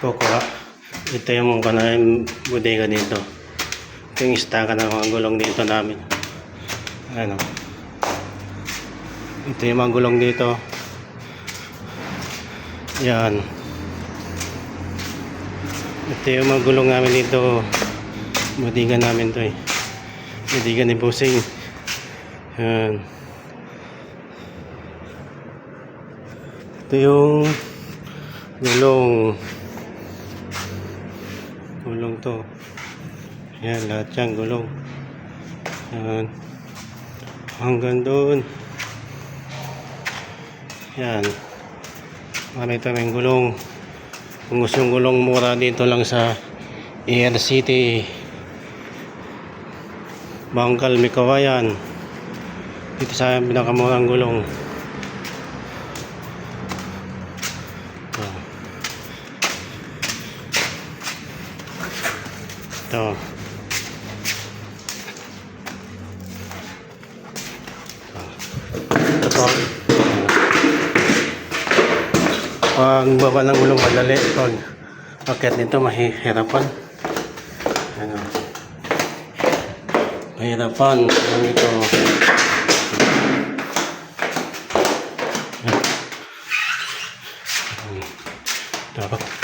kukuha. Ito yung kanang bodega dito. Ito yung istaka ng mga gulong dito namin. Ano. Ito yung mga gulong dito. Yan. Ito yung mga gulong namin dito. Bodega namin to eh. Bodega ni Busing. Yan. Ito yung gulong. To. Yan, lahat yan gulong. Yan. Hanggang doon. Yan. Marami tamang gulong. Kung gusto yung gulong mura dito lang sa Air City. Bangkal, Mikawayan. Dito sa pinakamurang gulong. Ito. Ito. Ito. Pag baba ng gulong madali. Pag akit nito mahihirapan. Ano. Mahirapan. Ano ito. Ito.